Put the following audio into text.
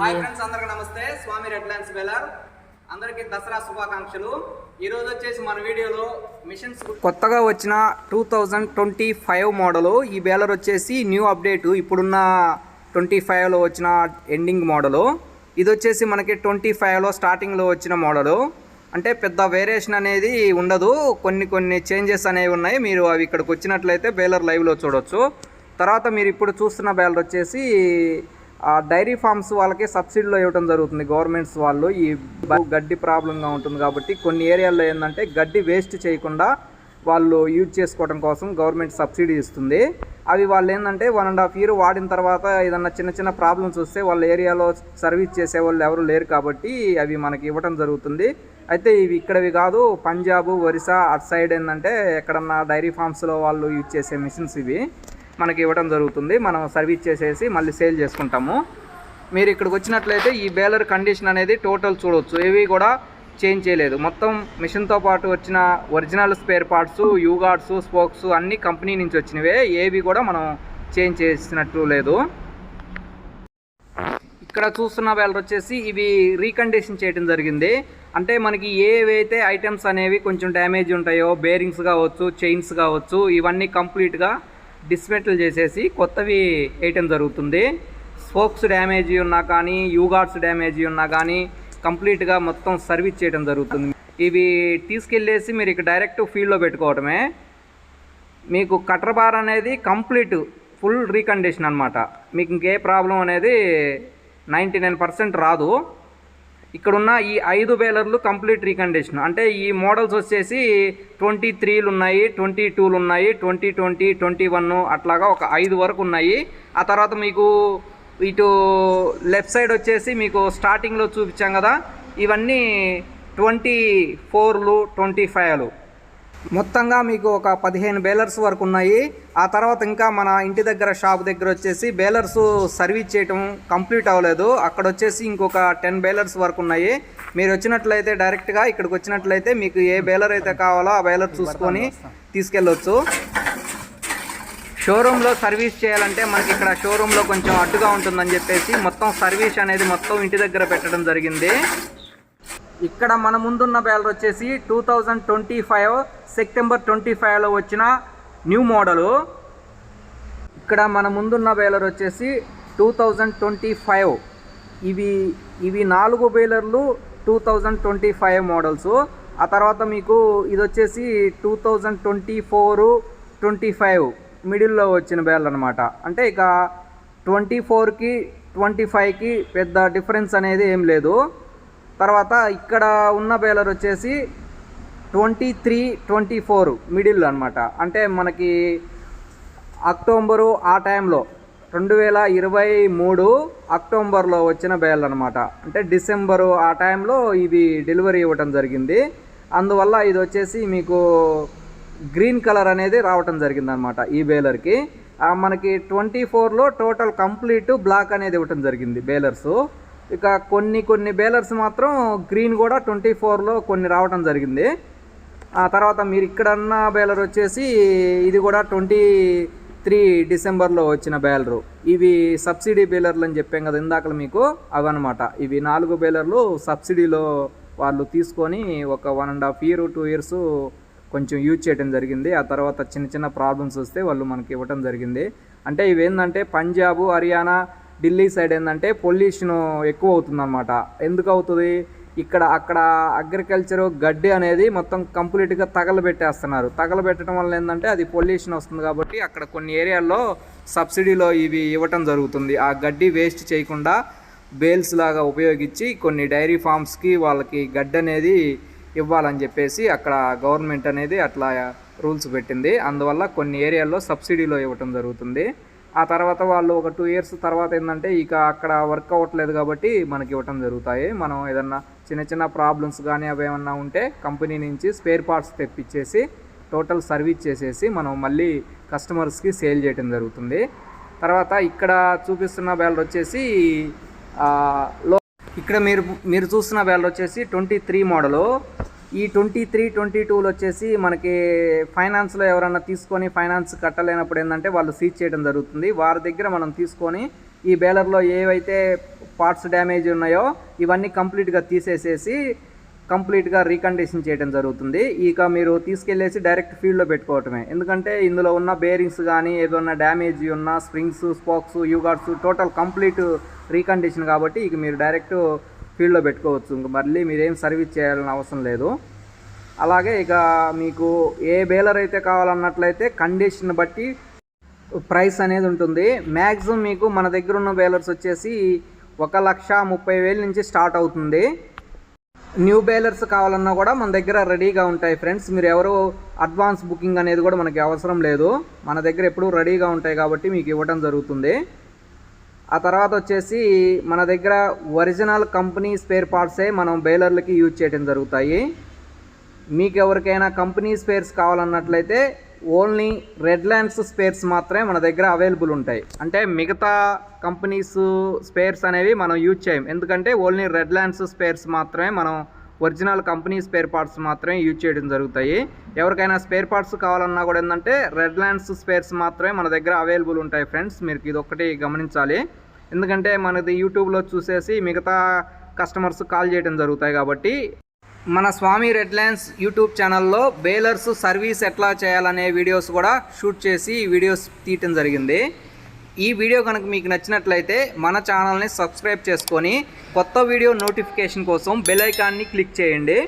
Hi friends అందరికి నమస్తే. స్వామి red lands అందరికీ దసరా శుభాకాంక్షలు. ఈరోజు వచ్చేసి మన వీడియోలో మిషన్స్ కొత్తగా వచ్చిన two thousand twenty five model. ఈ బేలర్ వచ్చేసి న్యూ అప్డేట్. ఇప్పుడున్న ట్వంటీ ఫైవ్లో వచ్చిన ఎండింగ్ మోడలు. ఇది వచ్చేసి మనకి ట్వంటీ ఫైవ్లో స్టార్టింగ్లో వచ్చిన మోడలు. అంటే పెద్ద వేరియేషన్ అనేది ఉండదు. కొన్ని కొన్ని చేంజెస్ అనేవి ఉన్నాయి. మీరు అవి ఇక్కడికి వచ్చినట్లయితే బేలర్ లైవ్లో చూడొచ్చు. తర్వాత మీరు ఇప్పుడు చూస్తున్న బేలర్ వచ్చేసి ఆ డైరీ ఫార్మ్స్ వాళ్ళకి సబ్సిడీలో ఇవ్వడం జరుగుతుంది. గవర్నమెంట్స్ వాళ్ళు ఈ గడ్డి ప్రాబ్లంగా ఉంటుంది కాబట్టి కొన్ని ఏరియాల్లో ఏంటంటే గడ్డి వేస్ట్ చేయకుండా వాళ్ళు యూజ్ చేసుకోవడం కోసం గవర్నమెంట్ సబ్సిడీ ఇస్తుంది. అవి వాళ్ళు ఏంటంటే వన్ అండ్ హాఫ్ ఇయర్ వాడిన తర్వాత ఏదన్నా చిన్న చిన్న ప్రాబ్లమ్స్ వస్తే వాళ్ళ ఏరియాలో సర్వీస్ చేసే వాళ్ళు ఎవరు లేరు కాబట్టి అవి మనకి ఇవ్వడం జరుగుతుంది. అయితే ఇవి ఇక్కడవి కాదు పంజాబ్ ఒరిస్సా అటు సైడ్ ఏంటంటే ఎక్కడన్నా డైరీ ఫార్మ్స్లో వాళ్ళు యూజ్ చేసే మిషన్స్ ఇవి. మనకి ఇవ్వడం జరుగుతుంది. మనం సర్వీస్ చేసేసి మళ్ళీ సేల్ చేసుకుంటాము. మీరు ఇక్కడికి వచ్చినట్లయితే ఈ బేలర్ కండిషన్ అనేది టోటల్ చూడవచ్చు ఏవి కూడా చేంజ్ చేయలేదు. మొత్తం మిషన్తో పాటు వచ్చిన original spare parts U guards spokes అన్ని కంపెనీ నుంచి వచ్చినవే. ఏవి కూడా మనం చేంజ్ చేసినట్టు లేదు. ఇక్కడ చూస్తున్న బేలర్ వచ్చేసి ఇవి రీకండిషన్ చేయడం జరిగింది. అంటే మనకి ఏవైతే ఐటమ్స్ అనేవి కొంచెం డ్యామేజ్ ఉంటాయో బేరింగ్స్ కావచ్చు చైన్స్ కావచ్చు ఇవన్నీ కంప్లీట్గా డిస్మెంటల్ చేసేసి కొత్తవి వేయటం జరుగుతుంది. స్పోక్స్ డ్యామేజ్ ఉన్నా కానీ యూగార్డ్స్ డ్యామేజ్ ఉన్నా కానీ కంప్లీట్గా మొత్తం సర్వీస్ చేయడం జరుగుతుంది. ఇవి తీసుకెళ్ళేసి మీరు ఇక డైరెక్ట్ ఫీల్డ్లో పెట్టుకోవటమే. మీకు కటర్ బార్ అనేది కంప్లీట్ ఫుల్ రీకండిషన్ అనమాట మీకు ఇంకే ప్రాబ్లం అనేది నైంటీ నైన్ పర్సెంట్ రాదు. ఇక్కడున్న ఈ ఐదు బేలర్లు కంప్లీట్ రీకండిషన్. అంటే ఈ మోడల్స్ వచ్చేసి ట్వంటీ త్రీలు ఉన్నాయి ట్వంటీ టూలు ఉన్నాయి ట్వంటీ ట్వంటీ ట్వంటీ వన్ అట్లాగా ఒక ఐదు వరకు ఉన్నాయి. ఆ తర్వాత మీకు ఇటు లెఫ్ట్ సైడ్ వచ్చేసి మీకు స్టార్టింగ్లో చూపించాం కదా ఇవన్నీ ట్వంటీ ఫోర్లు ట్వంటీ ఫైవ్లు. మొత్తంగా మీకు ఒక పదిహేను బేలర్స్ వరకు ఉన్నాయి. ఆ తర్వాత ఇంకా మన ఇంటి దగ్గర షాప్ దగ్గర వచ్చేసి బేలర్స్ సర్వీస్ చేయటం కంప్లీట్ అవ్వలేదు. అక్కడ వచ్చేసి ఇంకొక టెన్ బేలర్స్ వరకు ఉన్నాయి. మీరు వచ్చినట్లయితే డైరెక్ట్గా ఇక్కడికి వచ్చినట్లయితే మీకు ఏ బేలర్ అయితే కావాలో ఆ బేలర్ చూసుకొని తీసుకెళ్ళొచ్చు. షోరూంలో సర్వీస్ చేయాలంటే మనకి ఇక్కడ షోరూంలో కొంచెం అడ్డుగా ఉంటుందని చెప్పేసి మొత్తం సర్వీస్ అనేది మొత్తం ఇంటి దగ్గర పెట్టడం జరిగింది. ఇక్కడ మన ముందున్న బ్యాలర్ వచ్చేసి two thousand twenty five September twenty ఫైవ్లో వచ్చిన న్యూ మోడలు. ఇక్కడ మన ముందున్న బేలర్ వచ్చేసి టూ థౌజండ్ ట్వంటీ ఫైవ్. ఇవి ఇవి నాలుగు బేలర్లు two thousand twenty five models. ఆ తర్వాత మీకు ఇది వచ్చేసి two thousand twenty four twenty five మిడిల్లో వచ్చిన బేలర్ అనమాట అంటే ఇక ట్వంటీ ఫోర్కి ట్వంటీ ఫైవ్కి పెద్ద డిఫరెన్స్ అనేది ఏం లేదు. తర్వాత ఇక్కడ ఉన్న బేలర్ వచ్చేసి twenty three twenty four middle అనమాట అంటే మనకి అక్టోబరు ఆ టైంలో రెండు వేల ఇరవై మూడు అక్టోబర్లో వచ్చిన బేల్ అనమాట అంటే డిసెంబరు ఆ టైంలో ఇది డెలివరీ ఇవ్వటం జరిగింది. అందువల్ల ఇది వచ్చేసి మీకు గ్రీన్ కలర్ అనేది రావటం జరిగింది అనమాట ఈ బేలర్కి. మనకి ట్వంటీ ఫోర్లో టోటల్ కంప్లీట్ బ్లాక్ అనేది ఇవ్వటం జరిగింది బేలర్స్. ఇక కొన్ని కొన్ని బేలర్స్ మాత్రం గ్రీన్ కూడా ట్వంటీ ఫోర్లో కొన్ని రావటం జరిగింది. ఆ తర్వాత మీరు ఇక్కడ ఉన్న బేలర్ వచ్చేసి ఇది కూడా ట్వంటీ త్రీ డిసెంబర్లో వచ్చిన బేలరు. ఇవి సబ్సిడీ బేలర్లు అని చెప్పాం కదా ఇందాక మీకు అవన్నమాట. ఇవి నాలుగు బేలర్లు సబ్సిడీలో వాళ్ళు తీసుకొని ఒక one and half year two years కొంచెం యూజ్ చేయడం జరిగింది. ఆ తర్వాత చిన్న చిన్న ప్రాబ్లమ్స్ వస్తే వాళ్ళు మనకి ఇవ్వటం జరిగింది. అంటే ఇవి ఏంటంటే పంజాబ్ హర్యానా ఢిల్లీ సైడ్ ఏంటంటే పొల్యూషన్ ఎక్కువ అవుతుందన్నమాట. ఎందుకు అవుతుంది? ఇక్కడ అక్కడ అగ్రికల్చర్ గడ్డి అనేది మొత్తం కంప్లీట్గా తగలబెట్టేస్తున్నారు. తగలబెట్టడం వల్ల ఏంటంటే అది పొల్యూషన్ వస్తుంది కాబట్టి అక్కడ కొన్ని ఏరియాల్లో సబ్సిడీలో ఇవి ఇవ్వటం జరుగుతుంది. ఆ గడ్డి వేస్ట్ చేయకుండా బేల్స్ లాగా ఉపయోగించి కొన్ని డైరీ ఫార్మ్స్కి వాళ్ళకి గడ్డి అనేది ఇవ్వాలని చెప్పేసి అక్కడ గవర్నమెంట్ అనేది అట్లా రూల్స్ పెట్టింది. అందువల్ల కొన్ని ఏరియాల్లో సబ్సిడీలో ఇవ్వటం జరుగుతుంది. ఆ తర్వాత వాళ్ళు ఒక టూ ఇయర్స్ తర్వాత ఏంటంటే ఇక అక్కడ వర్క్ అవ్వట్లేదు కాబట్టి మనకి ఇవ్వటం జరుగుతాయి. మనం ఏదన్నా చిన్న చిన్న ప్రాబ్లమ్స్ కానీ అవి ఏమన్నా ఉంటే కంపెనీ నుంచి స్పేర్ పార్ట్స్ తెప్పించేసి టోటల్ సర్వీస్ చేసేసి మనం మళ్ళీ కస్టమర్స్కి సేల్ చేయడం జరుగుతుంది. తర్వాత ఇక్కడ చూపిస్తున్న బ్యాలర్ వచ్చేసి లో ఇక్కడ మీరు మీరు చూస్తున్న బ్యాలర్ వచ్చేసి ట్వంటీ త్రీ మోడలు ఈ ట్వంటీ త్రీ ట్వంటీ టూలో వచ్చేసి మనకి ఫైనాన్స్లో ఎవరన్నా తీసుకొని ఫైనాన్స్ కట్టలేనప్పుడు ఏంటంటే వాళ్ళు సీజ్ చేయడం జరుగుతుంది. వారి దగ్గర మనం తీసుకొని ఈ బేలర్లో ఏవైతే పార్ట్స్ డ్యామేజ్ ఉన్నాయో ఇవన్నీ కంప్లీట్గా తీసేసేసి కంప్లీట్గా రీకండిషన్ చేయడం జరుగుతుంది. ఇక మీరు తీసుకెళ్ళేసి డైరెక్ట్ ఫీల్డ్లో పెట్టుకోవటమే. ఎందుకంటే ఇందులో ఉన్న బేరింగ్స్ కానీ ఏదైనా డ్యామేజ్ ఉన్న springs spokes U guards total complete recondition కాబట్టి ఇక మీరు డైరెక్ట్ ఫీల్డ్లో పెట్టుకోవచ్చు. ఇంక మళ్ళీ మీరేం సర్వీస్ చేయాలని అవసరం లేదు. అలాగే ఇక మీకు ఏ బేలర్ అయితే కావాలన్నట్లయితే కండిషన్ బట్టి ప్రైస్ అనేది ఉంటుంది. మ్యాక్సిమం మీకు మన దగ్గర ఉన్న బేలర్స్ వచ్చేసి ఒక లక్ష ముప్పై వేల నుంచి స్టార్ట్ అవుతుంది. న్యూ బేలర్స్ కావాలన్నా కూడా మన దగ్గర రెడీగా ఉంటాయి ఫ్రెండ్స్. మీరు ఎవరు అడ్వాన్స్ బుకింగ్ అనేది కూడా మనకి అవసరం లేదు. మన దగ్గర ఎప్పుడూ రెడీగా ఉంటాయి కాబట్టి మీకు ఇవ్వడం జరుగుతుంది. ఆ తర్వాత వచ్చేసి మన దగ్గర ఒరిజినల్ కంపెనీ స్పేర్ పార్ట్సే మనం బేలర్లకి యూజ్ చేయడం జరుగుతాయి. మీకు ఎవరికైనా కంపెనీ స్పేర్స్ కావాలన్నట్లయితే ఓన్లీ రెడ్ ల్యాండ్స్ స్పేర్స్ మాత్రమే మన దగ్గర అవైలబుల్ ఉంటాయి. అంటే మిగతా కంపెనీస్ స్పేర్స్ అనేవి మనం యూజ్ చేయం. ఎందుకంటే ఓన్లీ రెడ్ ల్యాండ్స్ స్పేర్స్ మాత్రమే మనం ఒరిజినల్ కంపెనీ స్పేర్ పార్ట్స్ మాత్రమే యూజ్ చేయడం జరుగుతాయి. ఎవరికైనా స్పేర్ పార్ట్స్ కావాలన్నా కూడా ఏంటంటే రెడ్ ల్యాండ్స్ స్పేర్స్ మాత్రమే మన దగ్గర అవైలబుల్ ఉంటాయి ఫ్రెండ్స్. మీరు ఇది ఒక్కటి గమనించాలి. ఎందుకంటే మనది యూట్యూబ్లో చూసేసి మిగతా కస్టమర్స్ కాల్ చేయడం జరుగుతాయి కాబట్టి మన స్వామి రెడ్ లైన్స్ యూట్యూబ్ ఛానల్లో బేలర్స్ సర్వీస్ ఎట్లా చేయాలనే వీడియోస్ కూడా షూట్ చేసి వీడియోస్ తీయటం జరిగింది. ఈ వీడియో కనుక మీకు నచ్చినట్లయితే మన ఛానల్ని సబ్స్క్రైబ్ చేసుకొని కొత్త వీడియో నోటిఫికేషన్ కోసం బెల్ ఐకాన్ని క్లిక్ చేయండి.